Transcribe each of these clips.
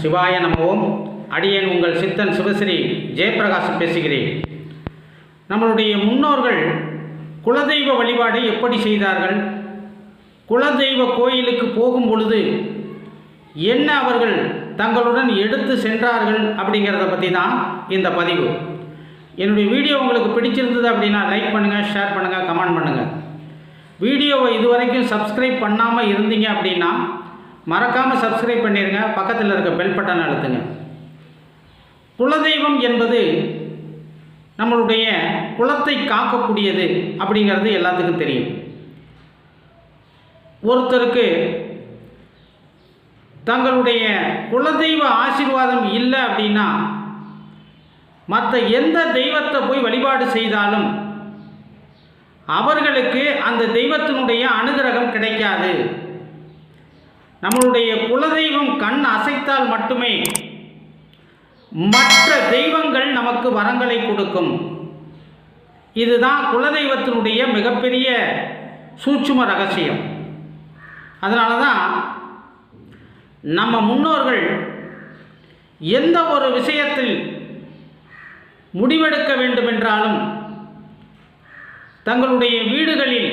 சிவாய நமவும் அடியேன் உங்கள் சித்தன் சிவஸ்ரீ ஜெயபிரகாஷ் பேசுகிறேன். நம்மளுடைய முன்னோர்கள் குலதெய்வ வழிபாடை எப்படி செய்தார்கள்? குலதெய்வ கோயிலுக்கு போகும் பொழுது என்ன அவர்கள் தங்களுடன் எடுத்து சென்றார்கள் அப்படிங்கிறத பற்றி தான் இந்த பதிவு. என்னுடைய வீடியோ உங்களுக்கு பிடிச்சிருந்தது அப்படின்னா லைக் பண்ணுங்கள் ஷேர் பண்ணுங்கள் கமெண்ட் பண்ணுங்கள் வீடியோவை இதுவரைக்கும் சப்ஸ்கிரைப் பண்ணாமல் இருந்தீங்க அப்படின்னா மறக்காமல் சப்ஸ்கிரைப் பண்ணிடுங்க பக்கத்தில் இருக்க பெல் பட்டன் அழுத்துங்க. குலதெய்வம் என்பது நம்மளுடைய குலத்தை காக்கக்கூடியது அப்படிங்கிறது எல்லாத்துக்கும் தெரியும். ஒருத்தருக்கு தங்களுடைய குலதெய்வ ஆசீர்வாதம் இல்லை அப்படின்னா மற்ற எந்த தெய்வத்தை போய் வழிபாடு செய்தாலும் அவர்களுக்கு அந்த தெய்வத்தினுடைய அனுகிரகம் கிடைக்காது. நம்மளுடைய குலதெய்வம் கண் அசைத்தால் மட்டுமே மற்ற தெய்வங்கள் நமக்கு வரங்களை கொடுக்கும். இதுதான் குலதெய்வத்தினுடைய மிகப்பெரிய சூட்சும ரகசியம். அதனால தான் நம்ம முன்னோர்கள் எந்த ஒரு விஷயத்தில் முடிவெடுக்க வேண்டுமென்றாலும் தங்களுடைய வீடுகளில்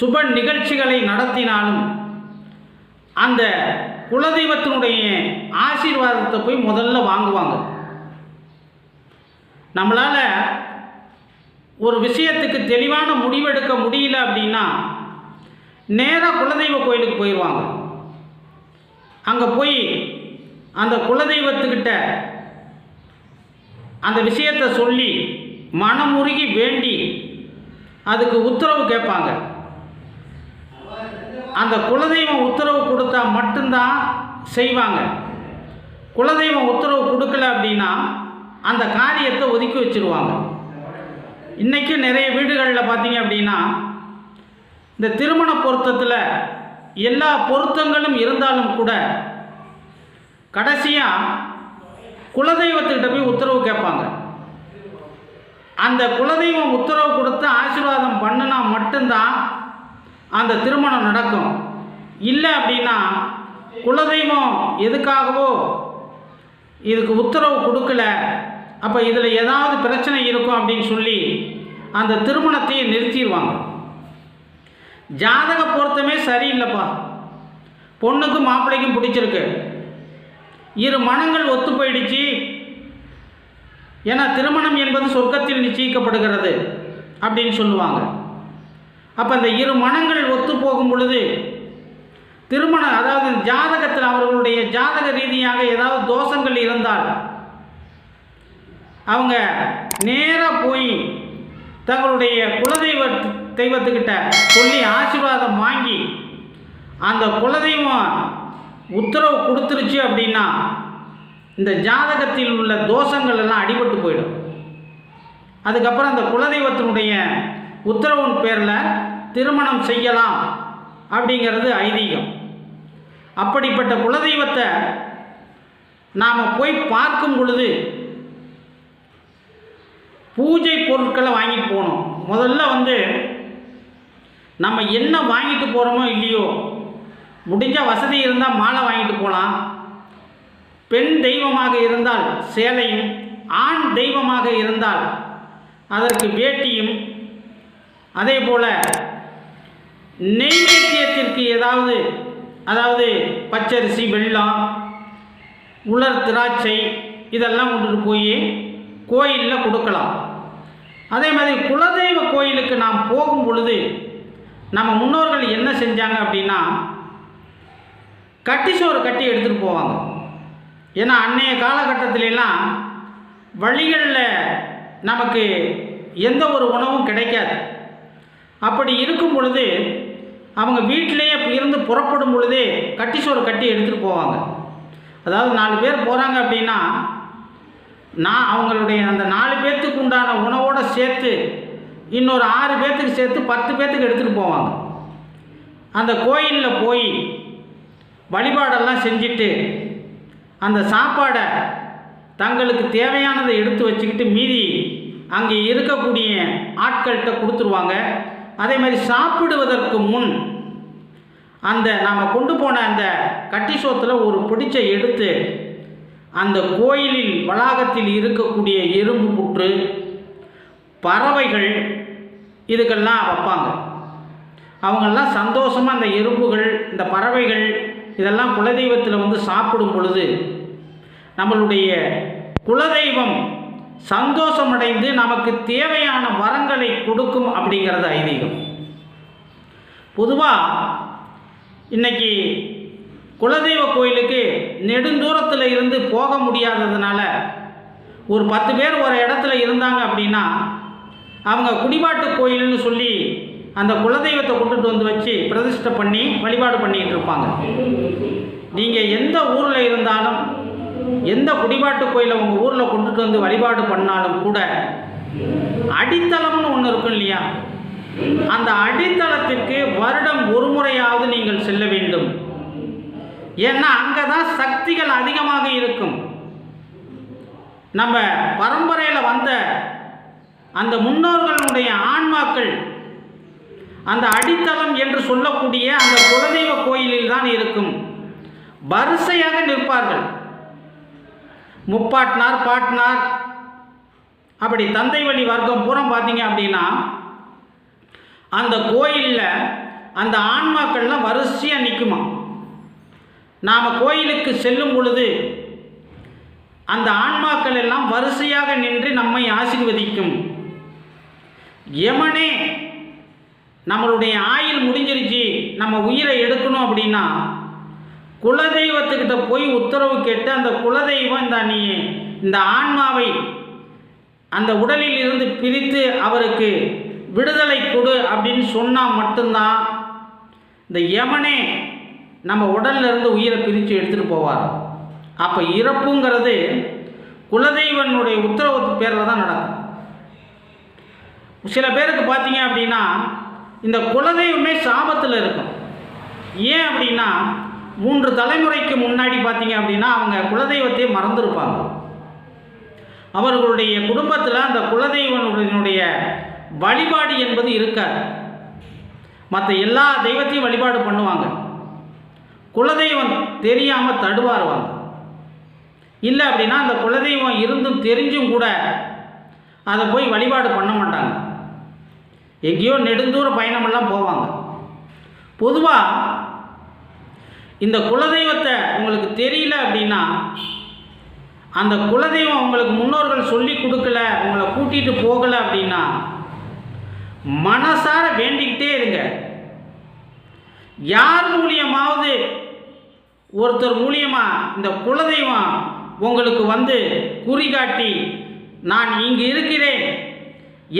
சுப நிகழ்ச்சிகளை நடத்தினாலும் அந்த குலதெய்வத்தினுடைய ஆசீர்வாதத்தை போய் முதல்ல வாங்குவாங்க. நம்மளால் ஒரு விஷயத்துக்கு தெளிவான முடிவெடுக்க முடியல அப்படின்னா நேராக குலதெய்வ கோயிலுக்கு போயிடுவாங்க அங்கே போய் அந்த குலதெய்வத்துக்கிட்ட அந்த விஷயத்தை சொல்லி மனமுருகி வேண்டி அதுக்கு உத்தரவு கேட்பாங்க. அந்த குலதெய்வம் உத்தரவு கொடுத்தா மட்டும்தான் செய்வாங்க. குலதெய்வம் உத்தரவு கொடுக்கல அப்படின்னா அந்த காரியத்தை ஒதுக்கி வச்சிருவாங்க. இன்றைக்கும் நிறைய வீடுகளில் பார்த்தீங்க அப்படின்னா இந்த திருமண பொருத்தத்தில் எல்லா பொருத்தங்களும் இருந்தாலும் கூட கடைசியாக குலதெய்வத்துக்கிட்ட போய் உத்தரவு கேட்பாங்க. அந்த குலதெய்வம் உத்தரவு கொடுத்து ஆசீர்வாதம் பண்ணுனா மட்டும்தான் அந்த திருமணம் நடக்கும். இல்லை அப்படின்னா குலதெய்வம் எதுக்காகவோ இதுக்கு உத்தரவு கொடுக்கல. அப்போ இதில் ஏதாவது பிரச்சனை இருக்கும் அப்படின்னு சொல்லி அந்த திருமணத்தையே நிறுத்திடுவாங்க ஜாதக பொருத்தமே சரியில்லைப்பா. பொண்ணுக்கும் மாப்பிள்ளைக்கும் பிடிச்சிருக்கு. இரு மனங்கள் ஒத்து போயிடுச்சு. ஏன்னா திருமணம் என்பது சொர்க்கத்தில் நிச்சயிக்கப்படுகிறது அப்படின்னு சொல்லுவாங்க. அப்போ இந்த இரு மனங்கள் ஒத்து போகும் பொழுது திருமணம் அதாவது ஜாதகத்தில் அவர்களுடைய ஜாதக ரீதியாக ஏதாவது தோஷங்கள் இருந்தால் அவங்க நேராக போய் தங்களுடைய குலதெய்வ தெய்வத்துக்கிட்ட சொல்லி ஆசீர்வாதம் வாங்கி அந்த குலதெய்வம் உத்தரவு கொடுத்துருச்சு அப்படின்னா இந்த ஜாதகத்தில் உள்ள தோஷங்கள் எல்லாம் அடிபட்டு போயிடும். அதுக்கப்புறம் அந்த குலதெய்வத்தினுடைய உத்தரவின் பேரில் திருமணம் செய்யலாம் அப்படிங்கிறது ஐதீகம். அப்படிப்பட்ட குலதெய்வத்தை நாம் போய் பார்க்கும் பொழுது பூஜை பொருட்களை வாங்கிட்டு போகணும். முதல்ல வந்து நம்ம என்ன வாங்கிட்டு போகிறோமோ இல்லையோ முடிஞ்ச வசதி இருந்தால் மாலை வாங்கிட்டு போகலாம். பெண் தெய்வமாக இருந்தால் சேலையும் ஆண் தெய்வமாக இருந்தால் அதற்கு வேட்டியும் அதே போல் நெய்வேத்தியத்திற்கு ஏதாவது அதாவது பச்சரிசி வெள்ளம் உலர் திராட்சை இதெல்லாம் கொண்டுட்டு போய் கோயிலில் கொடுக்கலாம். அதே மாதிரி குலதெய்வ கோயிலுக்கு நாம் போகும் பொழுது நம்ம முன்னோர்கள் என்ன செஞ்சாங்க அப்படின்னா கட்டி சோறு கட்டி எடுத்துகிட்டு போவாங்க. ஏன்னா அன்னைய காலகட்டத்திலெல்லாம் வழிகளில் நமக்கு எந்த ஒரு உணவும் கிடைக்காது. அப்படி இருக்கும் பொழுது அவங்க வீட்டிலேயே இருந்து புறப்படும் பொழுதே கட்டி சோறு கட்டி எடுத்துகிட்டு போவாங்க. அதாவது நாலு பேர் போகிறாங்க அப்படின்னா நான் அவங்களுடைய அந்த நாலு பேர்த்துக்கு உண்டான உணவோடு சேர்த்து இன்னொரு ஆறு பேர்த்துக்கு சேர்த்து பத்து பேர்த்துக்கு எடுத்துகிட்டு போவாங்க. அந்த கோயிலில் போய் வழிபாடெல்லாம் செஞ்சுட்டு அந்த சாப்பாடை தங்களுக்கு தேவையானதை எடுத்து வச்சுக்கிட்டு மீதி அங்கே இருக்கக்கூடிய ஆட்கள்கிட்ட கொடுத்துருவாங்க. அதே மாதிரி சாப்பிடுவதற்கு முன் அந்த நாம் கொண்டு போன அந்த கட்டி சோத்தில் ஒரு பிடிச்சை எடுத்து அந்த கோயிலில் வளாகத்தில் இருக்கக்கூடிய எறும்பு புற்று பறவைகள் இதுக்கெல்லாம் வைப்பாங்க. அவங்கெல்லாம் சந்தோஷமாக அந்த எறும்புகள் இந்த பறவைகள் இதெல்லாம் குலதெய்வத்தில் வந்து சாப்பிடும் பொழுது நம்மளுடைய குலதெய்வம் சந்தோஷமடைந்து நமக்கு தேவையான வரங்களை கொடுக்கும் அப்படிங்கிறது ஐதீகம். பொதுவாக இன்னைக்கு குலதெய்வ கோயிலுக்கு நெடுந்தூரத்தில் இருந்து போக முடியாததுனால ஒரு பத்து பேர் ஒரு இடத்துல இருந்தாங்க அப்படின்னா அவங்க குடிபாட்டு கோயில்னு சொல்லி அந்த குலதெய்வத்தை கொண்டுட்டு வந்து வச்சு பிரதிஷ்டை பண்ணி வழிபாடு பண்ணிக்கிட்டு இருப்பாங்க. நீங்கள் எந்த ஊரில் இருந்தாலும் எந்த குடிபாட்டு கோயிலை உங்கள் ஊரில் கொண்டுட்டு வந்து வழிபாடு பண்ணாலும் கூட அடித்தளம்னு ஒன்று இருக்கும் இல்லையா? அந்த அடித்தளத்திற்கு வருடம் ஒரு முறையாவது நீங்கள் செல்ல வேண்டும். ஏன்னா அங்கே தான் சக்திகள் அதிகமாக இருக்கும். நம்ம பரம்பரையில் வந்த அந்த முன்னோர்களுடைய ஆன்மாக்கள் அந்த அடித்தளம் என்று சொல்லக்கூடிய அந்த குலதெய்வ கோயிலில் தான் இருக்கும். வரிசையாக நிற்பார்கள். முப்பாட்டினார் பாட்டினார் அப்படி தந்தை வழி வர்க்கம் பூரம் பார்த்தீங்க அப்படின்னா அந்த கோயிலில் அந்த ஆன்மாக்கள்லாம் வரிசையாக நிற்குமா நாம் கோயிலுக்கு செல்லும் பொழுது அந்த ஆன்மாக்கள் எல்லாம் வரிசையாக நின்று நம்மை ஆசீர்வதிக்கும். எமனே நம்மளுடைய ஆயுள் முடிஞ்சிருச்சு நம்ம உயிரை எடுக்கணும் அப்படின்னா குலதெய்வத்துக்கிட்ட போய் உத்தரவு கேட்டு அந்த குலதெய்வம் இந்த நீ இந்த ஆன்மாவை அந்த உடலில் இருந்து பிரித்து அவருக்கு விடுதலை கொடு அப்படின்னு சொன்னால் மட்டும்தான் இந்த யமனே நம்ம உடல்ல இருந்து உயிரை பிரித்து எடுத்துகிட்டு போவார். அப்போ இறப்புங்கிறது குலதெய்வனுடைய உத்தரவு பேரில் தான் நடக்கும். சில பேருக்கு பார்த்தீங்க அப்படின்னா இந்த குலதெய்வமே சாபத்தில் இருக்கும். ஏன் அப்படின்னா மூன்று தலைமுறைக்கு முன்னாடி பார்த்தீங்க அப்படின்னா அவங்க குலதெய்வத்தையே மறந்துருப்பாங்க. அவர்களுடைய குடும்பத்தில் அந்த குலதெய்வனுடைய வழிபாடு என்பது இருக்காது. மற்ற எல்லா தெய்வத்தையும் வழிபாடு பண்ணுவாங்க. குலதெய்வம் தெரியாமல் தடுவாருவாங்க இல்லை அப்படின்னா அந்த குலதெய்வம் இருந்தும் தெரிஞ்சும் கூட அதை போய் வழிபாடு பண்ண மாட்டாங்க. எங்கேயோ நெடுந்தூர பயணமெல்லாம் போவாங்க. பொதுவாக இந்த குலதெய்வத்தை உங்களுக்கு தெரியல அப்படின்னா அந்த குலதெய்வம் உங்களுக்கு முன்னோர்கள் சொல்லி கொடுக்கல உங்களை கூட்டிகிட்டு போகலை அப்படின்னா மனசார வேண்டிக்கிட்டே இருங்க. யார் மூலியமாவது ஒருத்தர் மூலியமாக இந்த குலதெய்வம் உங்களுக்கு வந்து குறிகாட்டி நான் இங்கு இருக்கிறேன்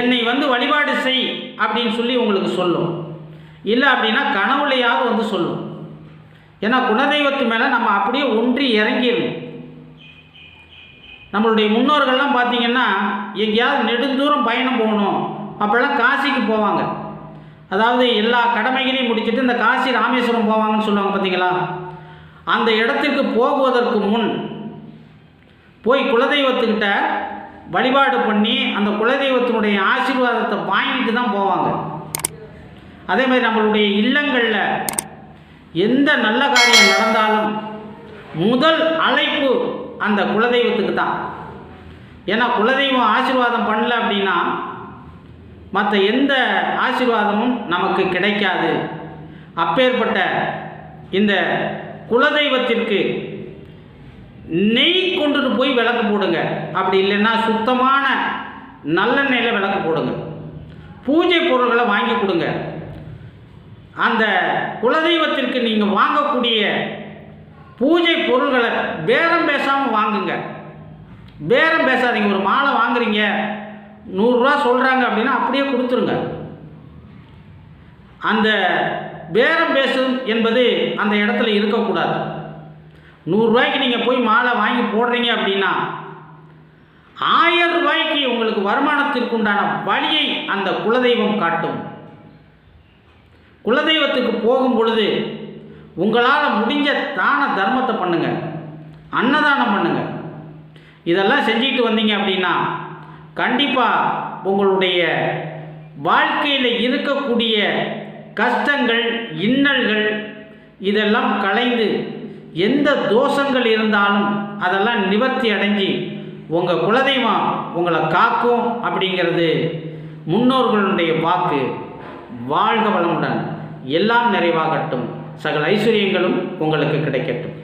என்னை வந்து வழிபாடு செய் அப்படின்னு சொல்லி உங்களுக்கு சொல்லும். இல்லை அப்படின்னா கனவுலையாவது வந்து சொல்லும். ஏன்னா குலதெய்வத்து மேலே நம்ம அப்படியே ஒன்றி இறங்கிடணும் நம்மளுடைய முன்னோர்கள்லாம் பார்த்தீங்கன்னா எங்கேயாவது நெடுந்தூரம் பயணம் போகணும். அப்போல்லாம் காசிக்கு போவாங்க. அதாவது எல்லா கடமைகளையும் முடிச்சுட்டு இந்த காசி ராமேஸ்வரம் போவாங்கன்னு சொல்லுவாங்க பார்த்தீங்களா? அந்த இடத்துக்கு போகுவதற்கு முன் போய் குலதெய்வத்துக்கிட்ட வழிபாடு பண்ணி அந்த குலதெய்வத்தினுடைய ஆசீர்வாதத்தை வாங்கிட்டு தான் போவாங்க. அதே மாதிரி நம்மளுடைய இல்லங்களில் எந்த நல்ல காரியம் நடந்தாலும் முதல் அழைப்பு அந்த குலதெய்வத்துக்கு தான் ஏன்னா குலதெய்வம் ஆசீர்வாதம் பண்ணல அப்படின்னா மற்ற எந்த ஆசீர்வாதமும் நமக்கு கிடைக்காது. அப்பேற்பட்ட இந்த குலதெய்வத்திற்கு நெய் கொண்டுட்டு போய் விளக்கு போடுங்க. அப்படி இல்லைன்னா சுத்தமான நல்லெண்ணெயில் விளக்கு போடுங்க. பூஜை பொருள்களை வாங்கி கொடுங்க. அந்த குலதெய்வத்திற்கு நீங்கள் வாங்கக்கூடிய பூஜை பொருள்களை பேரம் பேசாமல் வாங்குங்க. பேரம் பேசாதீங்க. ஒரு மாலை வாங்குறீங்க. நூறுரூவா சொல்கிறாங்க அப்படின்னா அப்படியே கொடுத்துருங்க. அந்த பேரம் பேசும் என்பது அந்த இடத்துல இருக்கக்கூடாது. நூறுரூவாய்க்கு நீங்கள் போய் மாலை வாங்கி போடுறீங்க அப்படின்னா ஆயிரம் ரூபாய்க்கு உங்களுக்கு வருமானத்திற்கு உண்டான வழியை அந்த குலதெய்வம் காட்டும். குலதெய்வத்துக்கு போகும் பொழுது உங்களால் முடிஞ்ச தான தர்மத்தை பண்ணுங்க. அன்னதானம் பண்ணுங்க. இதெல்லாம் செஞ்சுட்டு வந்தீங்க அப்படின்னா கண்டிப்பாக உங்களுடைய வாழ்க்கையில் இருக்கக்கூடிய கஷ்டங்கள் இன்னல்கள் இதெல்லாம் கலைந்து எந்த தோஷங்கள் இருந்தாலும் அதெல்லாம் நிவர்த்தி அடைஞ்சு உங்கள் குலதெய்வம் உங்களை காக்கும் அப்படிங்கிறது முன்னோர்களுடைய வாக்கு. வாழ்க வளமுடன். எல்லாம் நிறைவாகட்டும். சகல ஐஸ்வர்யங்களும் உங்களுக்கு கிடைக்கட்டும்.